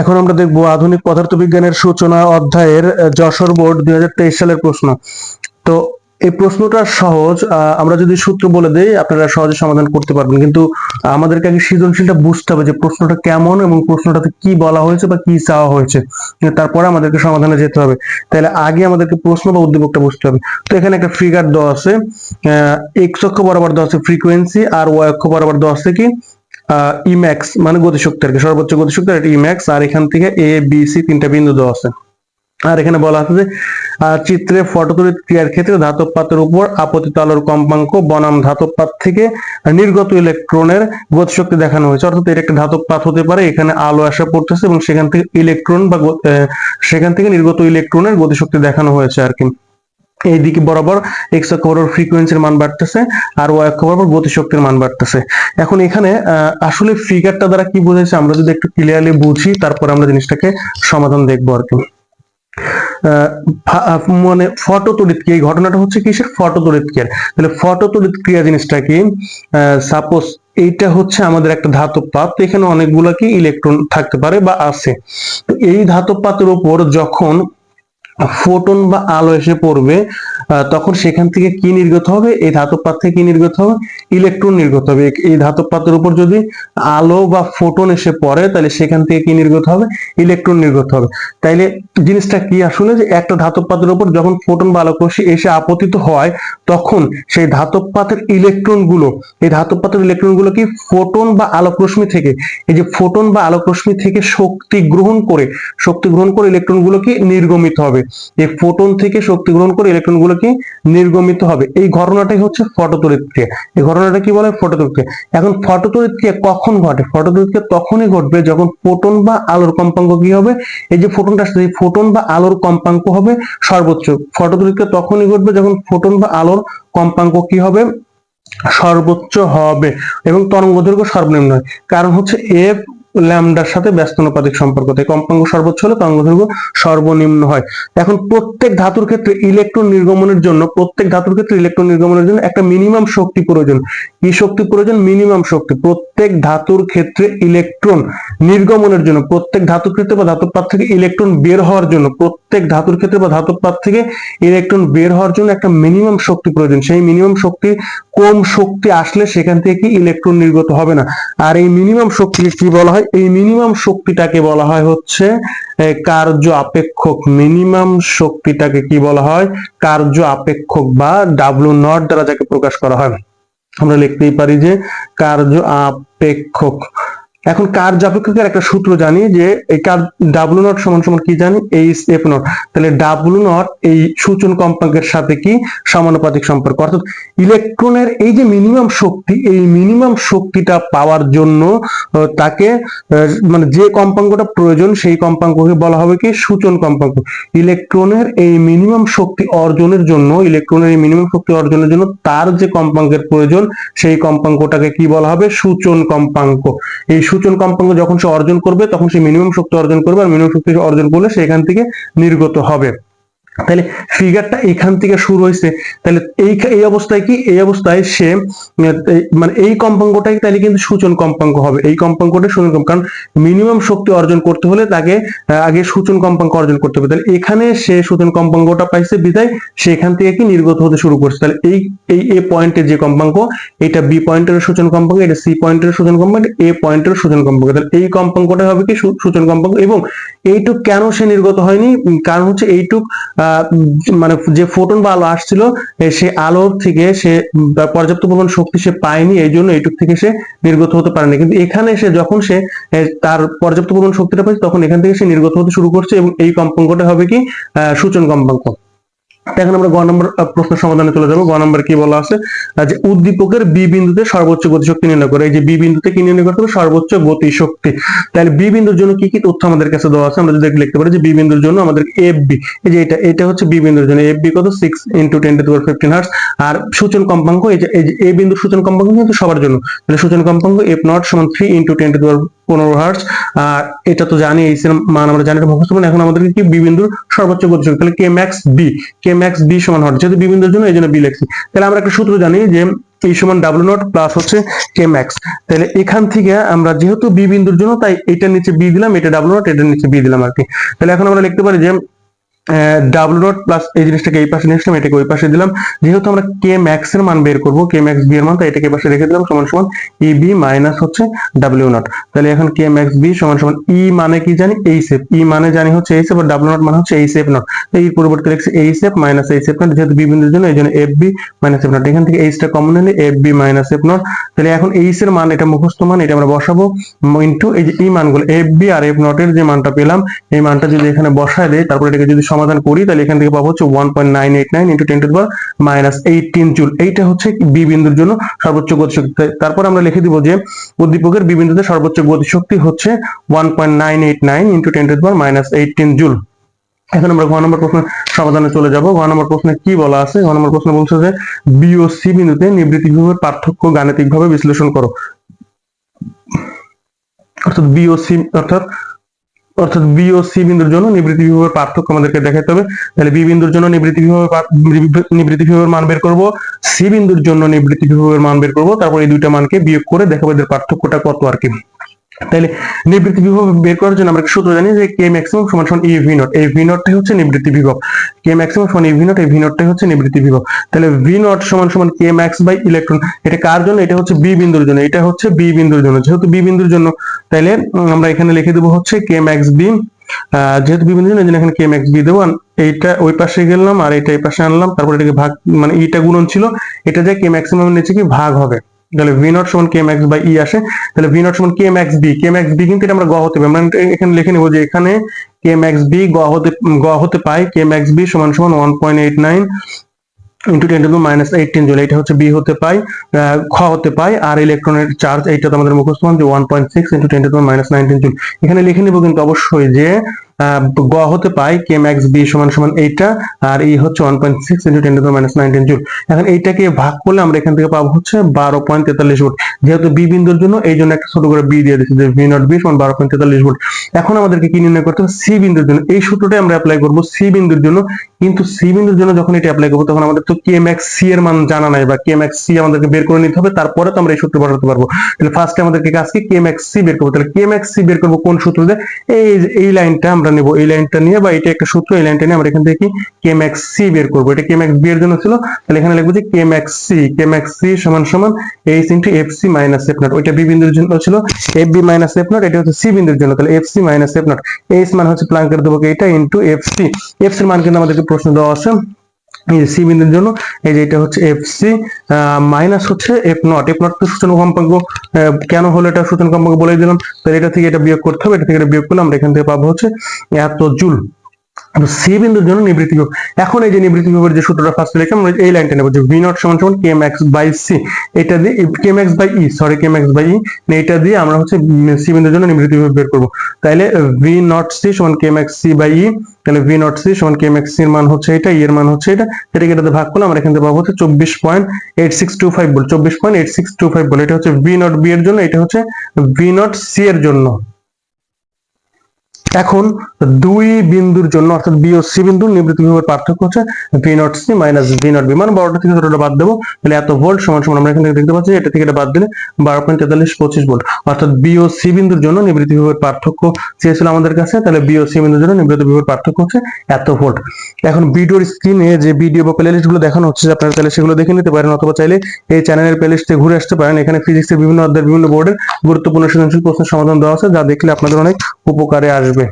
এখন আমরা দেখব আধুনিক পদার্থবিজ্ঞানের সূচনা অধ্যায়ের যশোর বোর্ড দুই হাজার তেইশ সালের প্রশ্ন। তো এই প্রশ্নটা সহজ আমরা যদি সূত্র বলে দেই, আপনারা সহজে সমাধান করতে পারবেন। কিন্তু আমাদেরকে আগে সৃজনশীলটা বুঝতে হবে যে প্রশ্নটা কেমন এবং প্রশ্নটাতে কি বলা হয়েছে বা কি চাওয়া হয়েছে। তারপরে আমাদেরকে সমাধানে যেতে হবে। তাহলে আগে আমাদেরকে প্রশ্ন বা উদ্দীপকটা বুঝতে হবে। তো এখানে একটা ফিগার দেওয়া আছে এক্স অক্ষ বরাবর দেওয়া আছে ফ্রিকোয়েন্সি আর ওয়াই অক্ষ বরাবর দেওয়া আছে কি? ইম্যাক্স মানে গতিশক্তি আর কি। সর্বোচ্চ গতিশক্তি আর ইম্যাক্স আর এখান থেকে এ বি সি তিনটা বিন্দু দেওয়া আছে। আর এখানে বলা আছে যে চিত্রে ফটোতড়িৎ ক্রিয়ার ক্ষেত্রে ধাতব পাতের উপর আপতিত আলোর কম্পাঙ্ক বনাম ধাতব পাত থেকে নির্গত ইলেকট্রনের গতিশক্তি দেখানো হয়েছে। অর্থাৎ এর একটা ধাতব পাত হতে পারে, এখানে আলো আসা পড়তেছে এবং সেখান থেকে ইলেকট্রন বা সেখান থেকে নির্গত ইলেকট্রনের গতিশক্তি দেখানো হয়েছে আর কি। এই দিকে বরাবর এক্স অক্ষ বরাবর ফ্রিকোয়েন্সির মান বাড়তেছে আর ওয়াই অক্ষ বরাবর গতিশক্তির মান বাড়তেছে। এখন এখানে আসলে ফিগারটা দ্বারা কি বোঝাচ্ছে আমরা যদি একটু ক্লিয়ারলি বুঝি, তারপর আমরা জিনিসটাকে সমাধান দেখব আর কি। মানে ফটো তড়িৎ ক্রিয়া ঘটনাটা হচ্ছে কিসের? ফটো তড়িৎ ক্রিয়া তাহলে ফটো তড়িৎ ক্রিয়া জিনিসটা কি? সাপোজ এইটা হচ্ছে আমাদের একটা ধাতব পাত এখানে অনেকগুলো কি ইলেকট্রন থাকতে পারে বা আছে। তো এই ধাতব পাতের উপর যখন ফোটন বা আলো এসে পড়বে তখন সেখান থেকে কি নির্গত হবে? এই ধাতব পাত থেকে কি নির্গত হবে? ইলেকট্রন নির্গত হবে। এই- ধাতব পাতের উপর যদি আলো বা ফোটন এসে পড়ে, তাহলে সেখান থেকে কি নির্গত হবে? ইলেকট্রন নির্গত হবে। তাইলে জিনিসটা কি আসলে যে একটা ধাতব পাতের উপর যখন ফোটন বা আলোক রশ্মি এসে আপতিত হয়, তখন সেই ধাতব পাতের ইলেকট্রনগুলো এই ধাতব পাতের ইলেকট্রনগুলো কি ফোটন বা আলোক রশ্মি থেকে, এই যে ফোটন বা আলোক রশ্মি থেকে শক্তি গ্রহণ করে, শক্তি গ্রহণ করে ইলেকট্রনগুলো কি নির্গমিত হবে? এই ফোটন থেকে শক্তি গ্রহণ করে ইলেকট্রনগুলো কি নির্গমিত হবে। এই ঘটনাটাই হচ্ছে ফটোতড়িৎ এই ঘটনাটা কি বলে? ফটোতড়িৎ এখন ফটোতড়িৎ কখন ঘটে? ফটোতড়িৎ তখনই ঘটবে যখন ফোটন বা আলোর কম্পাঙ্ক কি হবে? এই যে ফোটনটা আসছে ফোটন বা আলোর কম্পাঙ্ক হবে সর্বোচ্চ। ফটোতড়িৎ ক্রিয়া তখনই ঘটবে যখন ফোটন বা আলোর কম্পাঙ্ক কি হবে? সর্বোচ্চ হবে এবং তরঙ্গ দৈর্ঘ্য সর্বনিম্ন কারণ হচ্ছে এফ ল্যামডার সাথে ব্যস্তানুপাতিক সম্পর্ক। তাই কম্পাঙ্ক সর্বোচ্চ হলে তরঙ্গ দৈর্ঘ্য সর্বনিম্ন হয়। এখন প্রত্যেক ধাতুর ক্ষেত্রে ইলেকট্রন নির্গমনের জন্য, প্রত্যেক ধাতুর ক্ষেত্রে ইলেকট্রন নির্গমনের জন্য একটা মিনিমাম শক্তি প্রয়োজন। কি শক্তি প্রয়োজন? মিনিমাম শক্তি। প্রত্যেক ধাতুর ক্ষেত্রে ইলেকট্রন নির্গমনের জন্য, প্রত্যেক ধাতুর ক্ষেত্রে বা ধাতুর পাত থেকে ইলেকট্রন বের হওয়ার জন্য, প্রত্যেক ধাতুর ক্ষেত্রে বা ধাতুর পাত থেকে ইলেকট্রন বের হওয়ার জন্য একটা মিনিমাম শক্তি প্রয়োজন। সেই মিনিমাম শক্তি কম শক্তি আসলে সেখান থেকে ইলেকট্রন নির্গত হবে না। আর এই মিনিমাম শক্তিকে কি বলা হয়? এই মিনিমাম শক্তিটাকে বলা হয় হচ্ছে কার্য আপেক্ষক। মিনিমাম শক্তিটাকে কি বলা হয়? কার্য আপেক্ষক বা ডাব্লু নট দ্বারা যাকে প্রকাশ করা হয়। আমরা লিখতেই পারি যে কার্য আপেক্ষক। এখন কার্য আপেক্ষকের একটা সূত্র জানি যে এই কার ডাব্লু নট সমান সমান কি জানি? এইচ এফ নট তাহলে ডাব্লু নট এই সূচন কম্পাঙ্কের সাথে কি? সমানুপাতিক সম্পর্ক। অর্থাৎ ইলেকট্রনের এই যে মিনিমাম শক্তি, এই মিনিমাম শক্তিটা পাওয়ার জন্য তাকে মানে যে কম্পাঙ্কটা প্রয়োজন, সেই কম্পাঙ্ককে বলা হবে কি? সূচন কম্পাঙ্ক। ইলেকট্রনের এই মিনিমাম শক্তি অর্জনের জন্য, ইলেকট্রনের এই মিনিমাম শক্তি অর্জনের জন্য তার যে কম্পাঙ্কের প্রয়োজন, সেই কম্পাঙ্কটাকে কি বলা হবে? সূচন কম্পাঙ্ক। এই সূচন কম্পাঙ্ক যখন সে অর্জন করবে, তখন সে মিনিমাম শক্তি অর্জন করবে, আর মিনিমাম শক্তি অর্জন করলে সে এখান থেকে নির্গত হবে। তাহলে ফিগারটা এখান থেকে শুরু হয়েছে। তাহলে এই এই অবস্থায় কি? এই অবস্থায় সে মানে এই কম্পাঙ্কটাই তাহলে কিন্তু সূচন কম্পাঙ্ক হবে। এই কম্পাঙ্কটা সূচন কম্পাঙ্ক। কারণ মিনিমাম শক্তি অর্জন করতে হলে তাকে আগে সূচন কম্পাঙ্ক অর্জন করতে হবে। তাহলে এখানে সে সূচন কম্পাঙ্কটা পাইছে বিদায় সেখান থেকে কি নির্গত হতে শুরু করছে। তাহলে এই এই এ পয়েন্টের যে কম্পাঙ্ক এটা বি পয়েন্টের সূচন কম্পাঙ্ক এটা সি পয়েন্টের সূচন কম্পাঙ্ক এ পয়েন্টের সূচন কম্পাঙ্ক। তাহলে এই কম্পাঙ্কটা হবে কি সূচন কম্পাঙ্ক। এবং এইটুক কেন সে নির্গত হয়নি? কারণ হচ্ছে এইটুক আহ, মানে যে ফোটন বা আলো আসছিল সে আলোর থেকে সে পর্যাপ্ত পরিমাণ শক্তি সে পায়নি, এই জন্য এইটুক থেকে সে নির্গত হতে পারেনি। কিন্তু এখানে সে যখন সে তার পর্যাপ্ত পরিমাণ শক্তিটা পাচ্ছে তখন এখান থেকে সে নির্গত হতে শুরু করছে এবং এই কম্পাঙ্কটা হবে কি সূচন কম্পাঙ্ক। এখন আমরা গ নম্বর আহ, প্রশ্নের সমাধানে চলে যাব। গ নম্বর কি বলা আছে? যে উদ্দীপকের বি বিন্দুতে সর্বোচ্চ গতিশক্তি নির্ণয় করে। এই যে বি বিন্দুতে কি নির্ণয় করতে হবে? সর্বোচ্চ গতিশক্তি। তাহলে বি বিন্দুর জন্য কি কি তথ্য আমাদের কাছে দেওয়া আছে? আমরা যদি লিখতে পারি যে বি বিন্দুর জন্য আমাদের এফ বি এই যে এটা এটা হচ্ছে বি বিন্দুর জন্য। এফ বি কত? Six into ten to fifteen hertz আর সূচন কম্পাঙ্ক এই যে এ বিন্দুর সূচন কম্পাঙ্ক কিন্তু সবার জন্য। তাহলে সূচন কম্পাঙ্ক এফ নট সমান থ্রি ইন্টু টেন টু পনেরো হার্স আর এটা তো জানি, এই মান আমরা জানি মুখস্থ মানে এখন আমাদেরকে কি বিবিন্দুর সর্বোচ্চ গতিশক্তি, তাহলে K max B K max B সমান হট যেহেতু বিবিন্দুর জন্য এই জন্য বি লেখছি। তাহলে আমরা একটা সূত্র জানি যে এই সমান ডাব্লু নট প্লাস হচ্ছে কে ম্যাক্স তাহলে এখান থেকে আমরা যেহেতু বি বিন্দুর জন্য, তাই এটার নিচে বি দিলাম, এটা ডাব্লু নট এটার নিচে বি দিলাম আর কি। তাহলে এখন আমরা লিখতে পারি যে ডাব্লু নট প্লাস এই জিনিসটাকে এই পাশে নিয়ে এটাকে ওই পাশে দিলাম। যেহেতু আমরা কে ম্যাক্স এর মান বের করব কে ম্যাক্স বি এর মান, তাই এটাকে পাশে রেখে দিলাম, সমান সমান ই বি মাইনাস হচ্ছে ডাব্লিউ নট তাহলে এখন কে ম্যাক্স বি সমান সমান ই মানে কি জানি? এই সেপ ই মানে জানি হচ্ছে এই সেপ আর ডাব্লিউ নট মানে হচ্ছে এই সেপ নট এই পরিবর্তে লিখছি এই সেপ মাইনাস এই সেপ নট যেহেতু বি বিন্দুর জন্য, এই জন্য F B minus F naught এখান থেকে এইচটা কমন নিলে F B minus F naught তাহলে এখন এইচ এর মান, এটা মুখস্থ মান, এটা আমরা বসাবো। ইন্টু এই যে এই মানগুলো এফ বি আর এফ নট এর যে মানটা পেলাম, এই মানটা যদি এখানে বসায় দেয়, তারপর এটাকে যদি সমাধান করি, তাহলে এখান থেকে পাবো হচ্ছে one point nine eight nine into ten to minus eighteen joule এইটা হচ্ছে বি বিন্দুর জন্য সর্বোচ্চ গতিশক্তি। তারপর আমরা লিখে দিব যে উদ্দীপকের বি বিন্দুতে সর্বোচ্চ গতিশক্তি হচ্ছে one point nine eight nine into ten to minus eighteen joule এখন আমরা ঘ নম্বর প্রশ্ন সমাধানে চলে যাব। ঘ নম্বর প্রশ্নে কি বলা আছে? ঘ নম্বর প্রশ্ন বলছে যে বি ও সি বিন্দুতে নিবৃত্তি বিভবের পার্থক্য গাণিতিকভাবে বিশ্লেষণ করো। অর্থাৎ বি ও সি অর্থাৎ অর্থাৎ বি ও সি বিন্দুর জন্য নিবৃত্তি বিভবের পার্থক্য আমাদেরকে দেখাতে হবে। তাহলে বি বিন্দুর জন্য নিবৃত্তি বিভবের নিবৃত্তি বিভবের মান বের করব। সি বিন্দুর জন্য নিবৃত্তি বিভবের মান বের করব। তারপর এই দুইটা মানকে বিয়োগ করে দেখাবো এদের পার্থক্যটা কত আর কি। তাহলে নিবৃত্তি বিভব বের করার জন্য আমরা সূত্র জানি যে কে ম্যাক্সিমাম সমান সমান ই ভি নট এই ভি নটটাই হচ্ছে নিবৃত্তি বিভব। কে ম্যাক্সিমাম সমান ই ভি নট এই ভি নটটাই হচ্ছে নিবৃত্তি বিভব। তাহলে ভি নট সমান সমান কে ম্যাক্স বাই ইলেকট্রন এটা কার জন্য? এটা হচ্ছে বি বিন্দুর জন্য। এটা হচ্ছে বি বিন্দুর জন্য। যেহেতু বি বিন্দুর জন্য তাহলে আমরা এখানে লিখে দেবো হচ্ছে কে ম্যাক্স বি যেহেতু বি বিন্দুর জন্য এখানে কে ম্যাক্স বি দেবো। এইটা ওই পাশে গেলাম, আর এটা এই পাশে আনলাম। তারপর এটাকে ভাগ মানে ইটা গুণন ছিল। এটা যে কে ম্যাক্সিমাম নিচে কি ভাগ হবে? তাহলে ভি নট সমান কে ম্যাক্স বাই ই আসে। তাহলে ভি নট সমান K max B K max B কিন্তু এটা আমরা গ হতে পারি। আমরা এখানে লিখে নেব যে এখানে কে ম্যাক্স বি গ হতে গ হতে পাই কে ম্যাক্স বি সমান সমান one point eight nine into ten to minus eighteen joule এটা হচ্ছে বি হতে পাই খ হতে পাই আর ইলেকট্রনের চার্জ এইটা তো আমাদের মুখস্থ মান যে one point six into ten to minus nineteen joule এখানে লিখে নিব কিন্তু অবশ্যই যে গ হতে পাই কে ম্যাক্স বি সমান সমান এইটা, আর এই হচ্ছে one point six into ten minus nineteen joule এখন এইটাকে ভাগ করলে আমরা এখান থেকে পাবো হচ্ছে বারো পয়েন্ট তেতাল্লিশ ভোল্ট। যেহেতু বি বিন্দুর জন্য, এই জন্য একটা ছোট করে বি দিয়ে দিচ্ছি ভি নট বি সমান বারো পয়েন্ট তেতাল্লিশ ভোল্ট। এখন আমাদেরকে কি নির্ণয় করতে হবে? সি বিন্দুর জন্য। এই সূত্রটাই আমরা অ্যাপ্লাই করব সি বিন্দুর জন্য। কিন্তু সি বিন্দুর জন্য যখন এটা অ্যাপ্লাই করব, তখন আমাদের তো কে ম্যাক্স সি এর মান জানা নাই, বা কে ম্যাক্স সি আমাদেরকে বের করে নিতে হবে, তারপরে তো আমরা এই সূত্র বসাতে পারব। তাহলে ফার্স্টে আমাদেরকে কাজ কি কে ম্যাক্স সি বের করব। তাহলে কে ম্যাক্স সি বের করব কোন সূত্র দিয়ে? এই এই লাইনটা আমরা নেব এই লাইনটা নিয়ে বা এটা একটা সূত্র, এই লাইনটা নিয়ে আমরা এখান থেকে কি? কে ম্যাক্স সি বের করব। এটা কে ম্যাক্স বি এর জন্য ছিল। তাহলে এখানে লিখব যে K max C K max C সমান সমান H into F C minus F not ওইটা বি বিন্দুর জন্য ছিল। F B minus F not এটা হচ্ছে সি বিন্দুর জন্য। তাহলে F C minus F not H মান হচ্ছে প্লাঙ্কের দেবো এটা ইন্টু এফ সি এফ সির মান কিন্তু আমাদেরকে প্রশ্ন দেওয়া আছে। সি বিন্দুর জন্য, এই যে এটা হচ্ছে এফ সি মাইনাস হচ্ছে এফ নট এফ নট তো সূচনা কম্পাঙ্ক কেন হলো এটা সূচনা কম্পাঙ্ক বলে দিলাম। তাহলে এটা থেকে এটা বিয়োগ করতে হবে, এটা থেকে এটা বিয়োগ করলে আমরা এখান থেকে পাবো হচ্ছে এত জুল। সি বিন্দুর জন্য নিবৃত্তি বিভব এখন এই যে নিবৃত্তি বিভবের যে সূত্রটা ফার্স্ট লিখে আমরা এই লাইনটা নেব যে ভি নট সমান সমান কে ম্যাক্স বাই সি এটা দিয়ে K max by E sorry K max by E এটা দিয়ে আমরা হচ্ছে সি বিন্দুর জন্য নিবৃত্তি বিভব বের করব। তাইলে ভি নট সি সমান K max C by E তাহলে ভি নট সি সমান কে ম্যাক্স সির মান হচ্ছে এটা ই এর মান হচ্ছে এটা। এটাকে এটাতে ভাগ করলে আমরা এখান থেকে পাবো হচ্ছে চব্বিশ point eight six two five বল। চব্বিশ point eight six two five বল। এটা হচ্ছে ভি নট বি এর জন্য, এটা হচ্ছে ভি নট সি এর জন্য। এখন দুই বিন্দুর জন্য, অর্থাৎ বি ও সি বিন্দুর নিবৃত্তি বিভবের পার্থক্য হচ্ছে V naught C minus V naught B মানে বড়টা থেকে ছোটটা বাদ দেবো। তাহলে এত ভোল্ট সমান সমান আমরা এখান দেখতে পাচ্ছি, এটা থেকে এটা বাদ দিলে বারো পয়েন্ট তেতাল্লিশ পঁচিশ ভোল্ট অর্থাৎ বি ও সি বিন্দুর জন্য নিবৃত্তি বিভবের পার্থক্য চেয়েছিল আমাদের কাছে। তাহলে বি ও সি বিন্দুর জন্য নিবৃত্তি বিভবের পার্থক্য হচ্ছে এত ভোল্ট এখন ভিডিওর স্ক্রিনে যে ভিডিও বা প্লেলিস্টগুলো দেখানো হচ্ছে আপনারা তাহলে সেগুলো দেখে নিতে পারেন, অথবা চাইলে এই চ্যানেলের প্লেলিস্টে ঘুরে আসতে পারেন। এখানে ফিজিক্সের বিভিন্ন অধ্যায়ের বিভিন্ন বোর্ডের গুরুত্বপূর্ণ সৃজনশীল প্রশ্নের সমাধান দেওয়া আছে, যা দেখলে আপনাদের অনেক উপকারে আসবে।